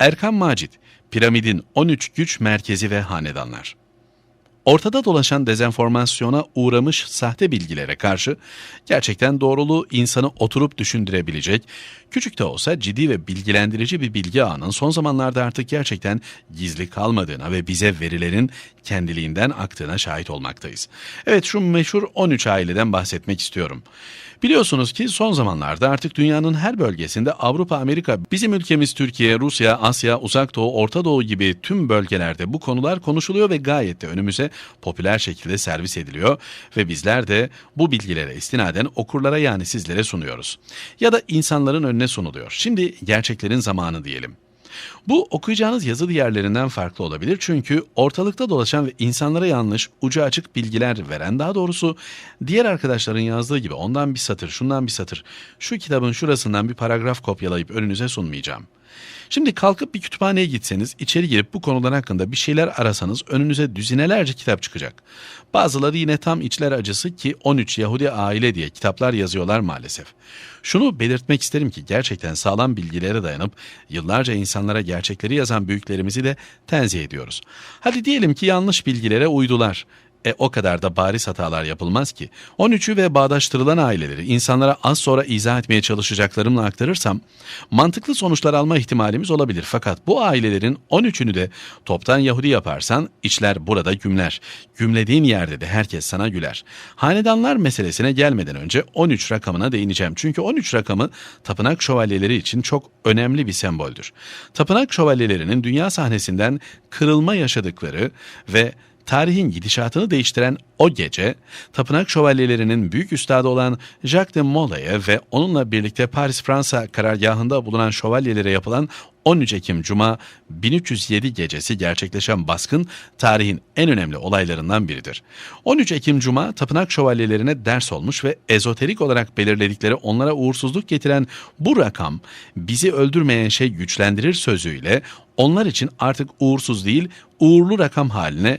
Erkan Macit, Piramidin 13 güç merkezi ve hanedanlar. Ortada dolaşan dezenformasyona uğramış sahte bilgilere karşı gerçekten doğruluğu insanı oturup düşündürebilecek, küçük de olsa ciddi ve bilgilendirici bir bilgi ağının son zamanlarda artık gerçekten gizli kalmadığına ve bize verilerin kendiliğinden aktığına şahit olmaktayız. Evet şu meşhur 13 aileden bahsetmek istiyorum. Biliyorsunuz ki son zamanlarda artık dünyanın her bölgesinde Avrupa, Amerika, bizim ülkemiz Türkiye, Rusya, Asya, Uzak Doğu, Orta Doğu gibi tüm bölgelerde bu konular konuşuluyor ve gayet de önümüze popüler şekilde servis ediliyor ve bizler de bu bilgilere istinaden okurlara yani sizlere sunuyoruz. Ya da insanların önüne sunuluyor. Şimdi gerçeklerin zamanı diyelim. Bu okuyacağınız yazı diğerlerinden farklı olabilir çünkü ortalıkta dolaşan ve insanlara yanlış, ucu açık bilgiler veren daha doğrusu diğer arkadaşların yazdığı gibi ondan bir satır, şundan bir satır, şu kitabın şurasından bir paragraf kopyalayıp önünüze sunmayacağım. Şimdi kalkıp bir kütüphaneye gitseniz, içeri girip bu konular hakkında bir şeyler arasanız önünüze düzinelerce kitap çıkacak. Bazıları yine tam içler acısı ki 13 Yahudi aile diye kitaplar yazıyorlar maalesef. Şunu belirtmek isterim ki gerçekten sağlam bilgilere dayanıp yıllarca insanlara gerçekleri yazan büyüklerimizi de tenzih ediyoruz. Hadi diyelim ki yanlış bilgilere uydular. E o kadar da bariz hatalar yapılmaz ki. 13'ü ve bağdaştırılan aileleri insanlara az sonra izah etmeye çalışacaklarımla aktarırsam mantıklı sonuçlar alma ihtimalimiz olabilir. Fakat bu ailelerin 13'ünü de toptan Yahudi yaparsan içler burada gümler. Gümlediğin yerde de herkes sana güler. Hanedanlar meselesine gelmeden önce 13 rakamına değineceğim. Çünkü 13 rakamı tapınak şövalyeleri için çok önemli bir semboldür. Tapınak şövalyelerinin dünya sahnesinden kırılma yaşadıkları ve tarihin gidişatını değiştiren o gece, tapınak şövalyelerinin büyük üstadı olan Jacques de Molay'e ve onunla birlikte Paris-Fransa karargahında bulunan şövalyelere yapılan 13 Ekim Cuma 1307 gecesi gerçekleşen baskın tarihin en önemli olaylarından biridir. 13 Ekim Cuma tapınak şövalyelerine ders olmuş ve ezoterik olarak belirledikleri onlara uğursuzluk getiren bu rakam bizi öldürmeyen şey güçlendirir sözüyle onlar için artık uğursuz değil uğurlu rakam haline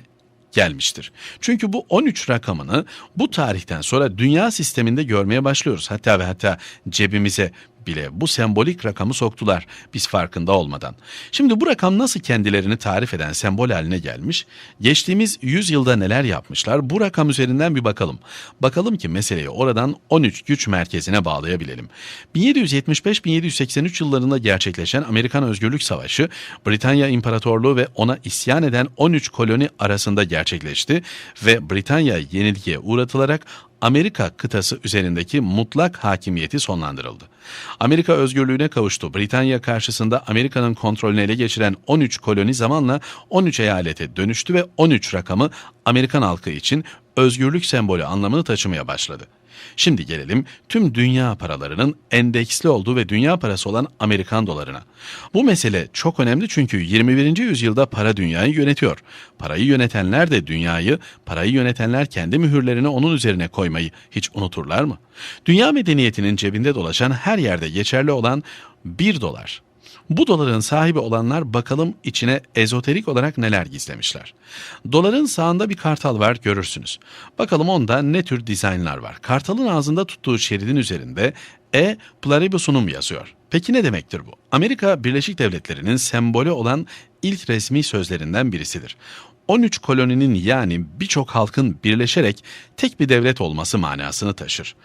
gelmiştir. Çünkü bu 13 rakamını bu tarihten sonra dünya sisteminde görmeye başlıyoruz. Hatta ve hatta cebimize bile bu sembolik rakamı soktular biz farkında olmadan. Şimdi bu rakam nasıl kendilerini tarif eden sembol haline gelmiş? Geçtiğimiz 100 yılda neler yapmışlar? Bu rakam üzerinden bir bakalım. Bakalım ki meseleyi oradan 13 güç merkezine bağlayabilelim. 1775-1783 yıllarında gerçekleşen Amerikan Özgürlük Savaşı, Britanya İmparatorluğu ve ona isyan eden 13 koloni arasında gerçekleşti ve Britanya yenilgiye uğratılarak Amerika kıtası üzerindeki mutlak hakimiyeti sonlandırıldı. Amerika özgürlüğüne kavuştu. Britanya karşısında Amerika'nın kontrolünü ele geçiren 13 koloni zamanla 13 eyalete dönüştü ve 13 rakamı Amerikan halkı için özgürlük sembolü anlamını taşımaya başladı. Şimdi gelelim tüm dünya paralarının endeksli olduğu ve dünya parası olan Amerikan dolarına. Bu mesele çok önemli çünkü 21. yüzyılda para dünyayı yönetiyor. Parayı yönetenler de dünyayı, parayı yönetenler kendi mühürlerini onun üzerine koymayı hiç unuturlar mı? Dünya medeniyetinin cebinde dolaşan her yerde geçerli olan 1 dolar bu doların sahibi olanlar bakalım içine ezoterik olarak neler gizlemişler. Doların sağında bir kartal var görürsünüz. Bakalım onda ne tür dizaynlar var. Kartalın ağzında tuttuğu şeridin üzerinde E pluribus'unum yazıyor. Peki ne demektir bu? Amerika Birleşik Devletleri'nin sembolü olan ilk resmi sözlerinden birisidir. 13 koloninin yani birçok halkın birleşerek tek bir devlet olması manasını taşır.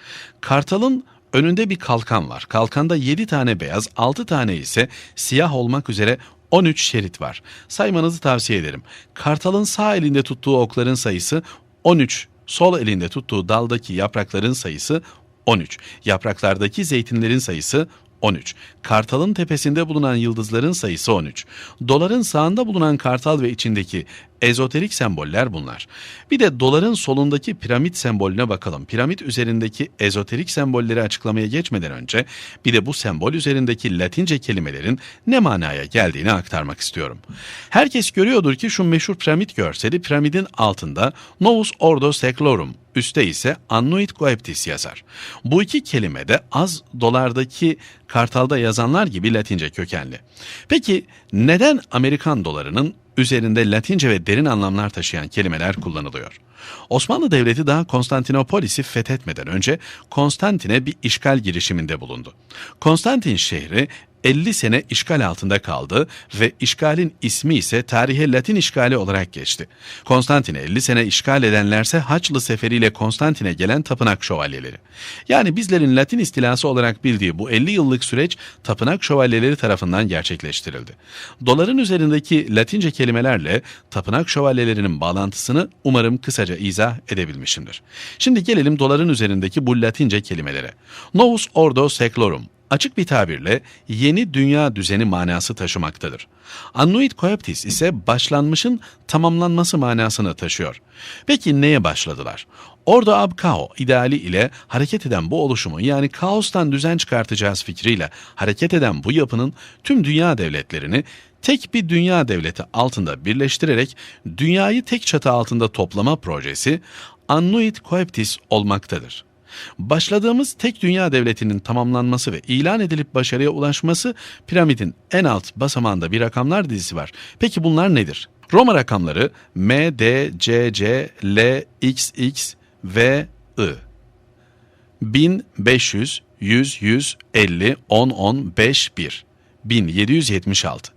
Kartalın Önünde bir kalkan var. Kalkanda 7 tane beyaz, 6 tane ise siyah olmak üzere 13 şerit var. Saymanızı tavsiye ederim. Kartalın sağ elinde tuttuğu okların sayısı 13, sol elinde tuttuğu daldaki yaprakların sayısı 13. Yapraklardaki zeytinlerin sayısı 13. Kartalın tepesinde bulunan yıldızların sayısı 13. Doların sağında bulunan kartal ve içindeki ezoterik semboller bunlar. Bir de doların solundaki piramit sembolüne bakalım. Piramit üzerindeki ezoterik sembolleri açıklamaya geçmeden önce bir de bu sembol üzerindeki latince kelimelerin ne manaya geldiğini aktarmak istiyorum. Herkes görüyordur ki şu meşhur piramit görseli piramidin altında Novus Ordo Seclorum üstte ise Annuit Coeptis yazar. Bu iki kelime de az dolardaki kartalda yazanlar gibi Latince kökenli. Peki neden Amerikan dolarının üzerinde Latince ve derin anlamlar taşıyan kelimeler kullanılıyor? Osmanlı Devleti daha Konstantinopolis'i fethetmeden önce Konstantin'e bir işgal girişiminde bulundu. Konstantin şehri 50 sene işgal altında kaldı ve işgalin ismi ise tarihe Latin işgali olarak geçti. Konstantin'e 50 sene işgal edenlerse Haçlı seferiyle Konstantin'e gelen tapınak şövalyeleri. Yani bizlerin Latin istilası olarak bildiği bu 50 yıllık süreç tapınak şövalyeleri tarafından gerçekleştirildi. Doların üzerindeki Latince kelimelerle tapınak şövalyelerinin bağlantısını umarım kısaca izah edebilmişimdir. Şimdi gelelim doların üzerindeki bu Latince kelimelere. Novus Ordo Seclorum açık bir tabirle yeni dünya düzeni manası taşımaktadır. Annuit coeptis ise başlanmışın tamamlanması manasını taşıyor. Peki neye başladılar? Ordo ab kao ideali ile hareket eden bu oluşumu yani kaostan düzen çıkartacağız fikriyle hareket eden bu yapının tüm dünya devletlerini tek bir dünya devleti altında birleştirerek dünyayı tek çatı altında toplama projesi Annuit Coeptis olmaktadır. Başladığımız tek dünya devletinin tamamlanması ve ilan edilip başarıya ulaşması piramidin en alt basamağında bir rakamlar dizisi var. Peki bunlar nedir? Roma rakamları M, D, C, C, L, X, X ve I. 1500, 100, 100, 50, 10, 10, 5, 1. 1776.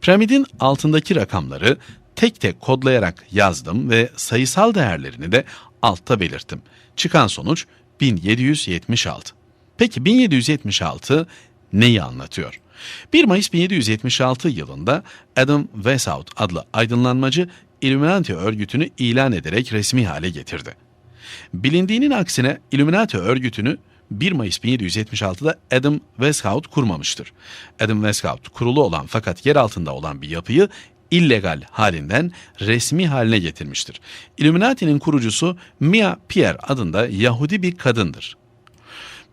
Piramidin altındaki rakamları tek tek kodlayarak yazdım ve sayısal değerlerini de altta belirttim. Çıkan sonuç 1776. Peki 1776 neyi anlatıyor? 1 Mayıs 1776 yılında Adam Weishaupt adlı aydınlanmacı Illuminati örgütünü ilan ederek resmi hale getirdi. Bilindiğinin aksine Illuminati örgütünü 1 Mayıs 1776'da Adam Weishaupt kurmamıştır. Adam Weishaupt kurulu olan fakat yer altında olan bir yapıyı illegal halinden resmi haline getirmiştir. Illuminati'nin kurucusu Mia Pierre adında Yahudi bir kadındır.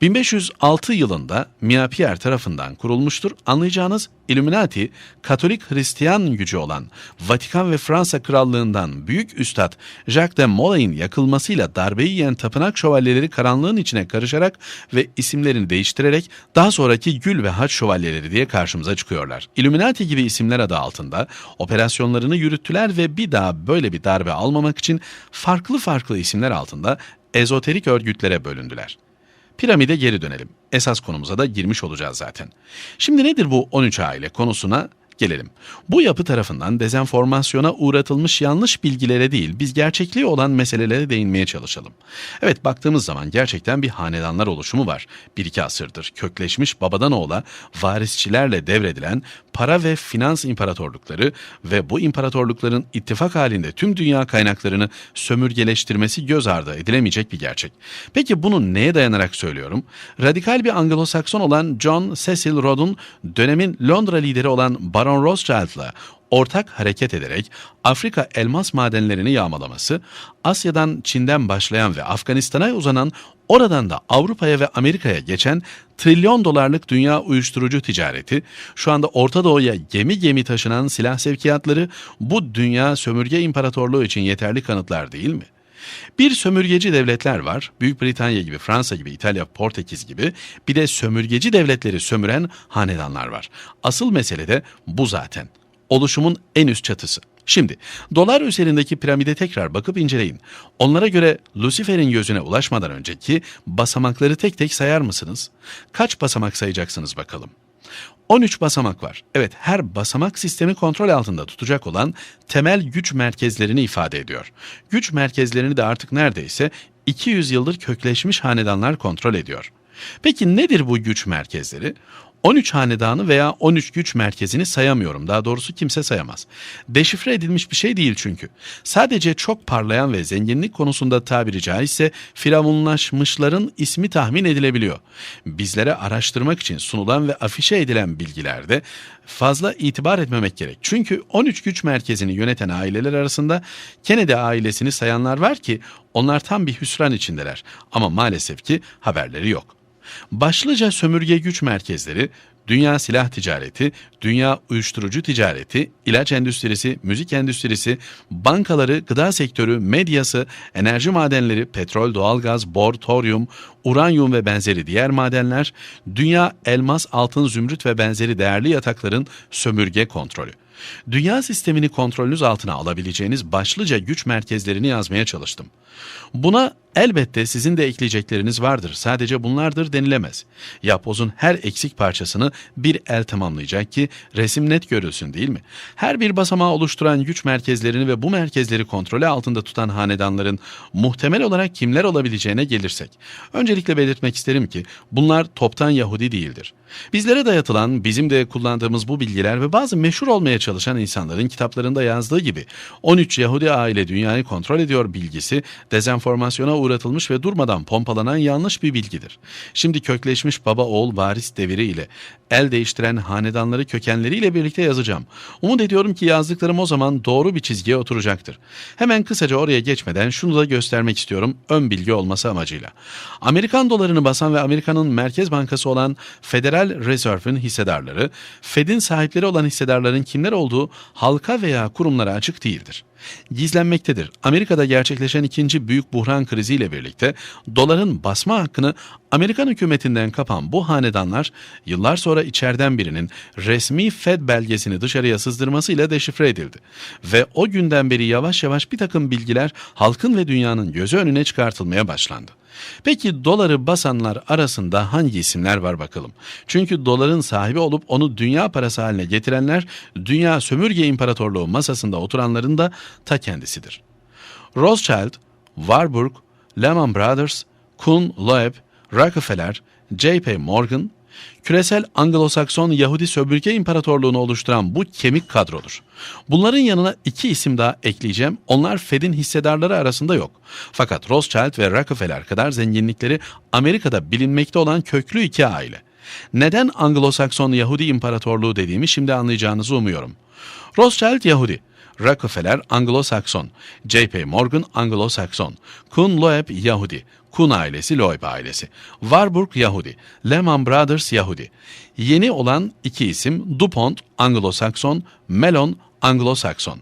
1506 yılında Mia Pierre tarafından kurulmuştur. Anlayacağınız Illuminati, Katolik Hristiyan gücü olan Vatikan ve Fransa Krallığından büyük üstad Jacques de Molay'ın yakılmasıyla darbeyi yiyen tapınak şövalyeleri karanlığın içine karışarak ve isimlerini değiştirerek daha sonraki Gül ve Haç şövalyeleri diye karşımıza çıkıyorlar. Illuminati gibi isimler adı altında operasyonlarını yürüttüler ve bir daha böyle bir darbe almamak için farklı farklı isimler altında ezoterik örgütlere bölündüler. Piramide geri dönelim. Esas konumuza da girmiş olacağız zaten. Şimdi nedir bu 13 aile konusuna gelelim. Bu yapı tarafından dezenformasyona uğratılmış yanlış bilgilere değil, biz gerçekliği olan meselelere değinmeye çalışalım. Evet baktığımız zaman gerçekten bir hanedanlar oluşumu var. Bir iki asırdır kökleşmiş babadan oğula varisçilerle devredilen para ve finans imparatorlukları ve bu imparatorlukların ittifak halinde tüm dünya kaynaklarını sömürgeleştirmesi göz ardı edilemeyecek bir gerçek. Peki bunu neye dayanarak söylüyorum? Radikal bir Anglo-Sakson olan John Cecil Rod'un dönemin Londra lideri olan Baron Rothschild'la ortak hareket ederek Afrika elmas madenlerini yağmalaması, Asya'dan Çin'den başlayan ve Afganistan'a uzanan oradan da Avrupa'ya ve Amerika'ya geçen trilyon dolarlık dünya uyuşturucu ticareti, şu anda Orta Doğu'ya gemi gemi taşınan silah sevkiyatları bu dünya sömürge imparatorluğu için yeterli kanıtlar değil mi? Bir sömürgeci devletler var. Büyük Britanya gibi, Fransa gibi, İtalya, Portekiz gibi. Bir de sömürgeci devletleri sömüren hanedanlar var. Asıl mesele de bu zaten. Oluşumun en üst çatısı. Şimdi dolar üzerindeki piramide tekrar bakıp inceleyin. Onlara göre Lucifer'in gözüne ulaşmadan önceki basamakları tek tek sayar mısınız? Kaç basamak sayacaksınız bakalım? 13 basamak var. Evet her basamak sistemi kontrol altında tutacak olan temel güç merkezlerini ifade ediyor. Güç merkezlerini de artık neredeyse 200 yıldır kökleşmiş hanedanlar kontrol ediyor. Peki nedir bu güç merkezleri? 13 hanedanı veya 13 güç merkezini sayamıyorum. Daha doğrusu kimse sayamaz. Deşifre edilmiş bir şey değil çünkü. Sadece çok parlayan ve zenginlik konusunda tabiri caizse firavunlaşmışların ismi tahmin edilebiliyor. Bizlere araştırmak için sunulan ve afişe edilen bilgilerde fazla itibar etmemek gerek. Çünkü 13 güç merkezini yöneten aileler arasında Kennedy ailesini sayanlar var ki onlar tam bir hüsran içindeler. Ama maalesef ki haberleri yok. Başlıca sömürge güç merkezleri dünya silah ticareti, dünya uyuşturucu ticareti, ilaç endüstrisi, müzik endüstrisi, bankaları, gıda sektörü, medyası, enerji madenleri, petrol, doğalgaz, bor, toryum, uranyum ve benzeri diğer madenler, dünya elmas, altın, zümrüt ve benzeri değerli yatakların sömürge kontrolü. Dünya sistemini kontrolünüz altına alabileceğiniz başlıca güç merkezlerini yazmaya çalıştım. Buna elbette sizin de ekleyecekleriniz vardır. Sadece bunlardır denilemez. Yapbozun her eksik parçasını bir el tamamlayacak ki resim net görülsün değil mi? Her bir basamağı oluşturan güç merkezlerini ve bu merkezleri kontrolü altında tutan hanedanların muhtemel olarak kimler olabileceğine gelirsek. Öncelikle belirtmek isterim ki bunlar toptan Yahudi değildir. Bizlere dayatılan, bizim de kullandığımız bu bilgiler ve bazı meşhur olmaya çalışan insanların kitaplarında yazdığı gibi 13 Yahudi aile dünyayı kontrol ediyor bilgisi dezenformasyona uğratılmış ve durmadan pompalanan yanlış bir bilgidir. Şimdi kökleşmiş baba oğul varis deviri ile el değiştiren hanedanları kökenleriyle birlikte yazacağım. Umut ediyorum ki yazdıklarım o zaman doğru bir çizgiye oturacaktır. Hemen kısaca oraya geçmeden şunu da göstermek istiyorum ön bilgi olması amacıyla. Amerikan dolarını basan ve Amerika'nın merkez bankası olan Federal Reserve'ın hissedarları, Fed'in sahipleri olan hissedarların kimler olduğu halka veya kurumlara açık değildir gizlenmektedir. Amerika'da gerçekleşen ikinci büyük buhran kriziyle birlikte doların basma hakkını Amerikan hükümetinden kapan bu hanedanlar yıllar sonra içeriden birinin resmi Fed belgesini dışarıya sızdırmasıyla deşifre edildi. Ve o günden beri yavaş yavaş bir takım bilgiler halkın ve dünyanın gözü önüne çıkartılmaya başlandı. Peki doları basanlar arasında hangi isimler var bakalım? Çünkü doların sahibi olup onu dünya parası haline getirenler dünya sömürge imparatorluğu masasında oturanların da ta kendisidir. Rothschild, Warburg, Lehman Brothers, Kuhn Loeb, Rockefeller, J.P. Morgan, küresel Anglo-Sakson Yahudi sömürge imparatorluğunu oluşturan bu kemik kadrodur. Bunların yanına iki isim daha ekleyeceğim. Onlar Fed'in hissedarları arasında yok. Fakat Rothschild ve Rockefeller kadar zenginlikleri Amerika'da bilinmekte olan köklü iki aile. Neden Anglo-Sakson Yahudi imparatorluğu dediğimi şimdi anlayacağınızı umuyorum. Rothschild Yahudi. Rockefeller Anglo-Sakson, J.P. Morgan Anglo-Sakson, Kuhn Loeb Yahudi, Kuhn ailesi Loeb ailesi, Warburg Yahudi, Lehman Brothers Yahudi. Yeni olan iki isim DuPont Anglo-Sakson, Mellon Anglo-Sakson.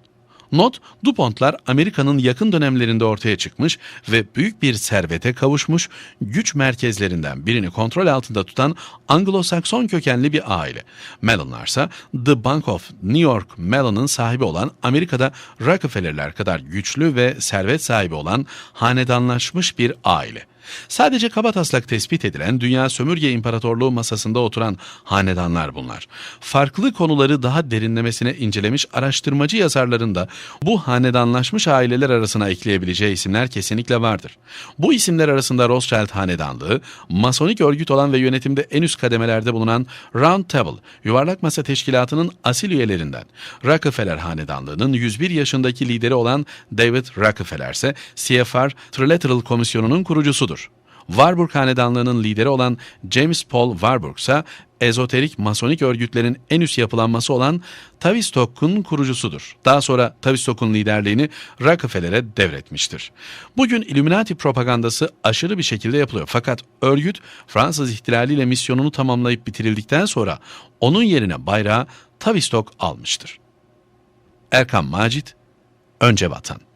Not, DuPont'lar Amerika'nın yakın dönemlerinde ortaya çıkmış ve büyük bir servete kavuşmuş, güç merkezlerinden birini kontrol altında tutan Anglo-Sakson kökenli bir aile. Mellon'larsa The Bank of New York Mellon'ın sahibi olan Amerika'da Rockefeller'ler kadar güçlü ve servet sahibi olan hanedanlaşmış bir aile. Sadece kabataslak tespit edilen Dünya Sömürge İmparatorluğu masasında oturan hanedanlar bunlar. Farklı konuları daha derinlemesine incelemiş araştırmacı yazarların da bu hanedanlaşmış aileler arasına ekleyebileceği isimler kesinlikle vardır. Bu isimler arasında Rothschild hanedanlığı, masonik örgüt olan ve yönetimde en üst kademelerde bulunan Round Table, yuvarlak masa teşkilatının asil üyelerinden, Rockefeller hanedanlığının 101 yaşındaki lideri olan David Rockefeller ise CFR Trilateral Komisyonu'nun kurucusudur. Warburg Hanedanlığı'nın lideri olan James Paul Warburg ise ezoterik masonik örgütlerin en üst yapılanması olan Tavistock'un kurucusudur. Daha sonra Tavistock'un liderliğini Rockefeller'e devretmiştir. Bugün Illuminati propagandası aşırı bir şekilde yapılıyor. Fakat örgüt Fransız ihtilaliyle misyonunu tamamlayıp bitirildikten sonra onun yerine bayrağı Tavistock almıştır. Erkan Macit, Önce Vatan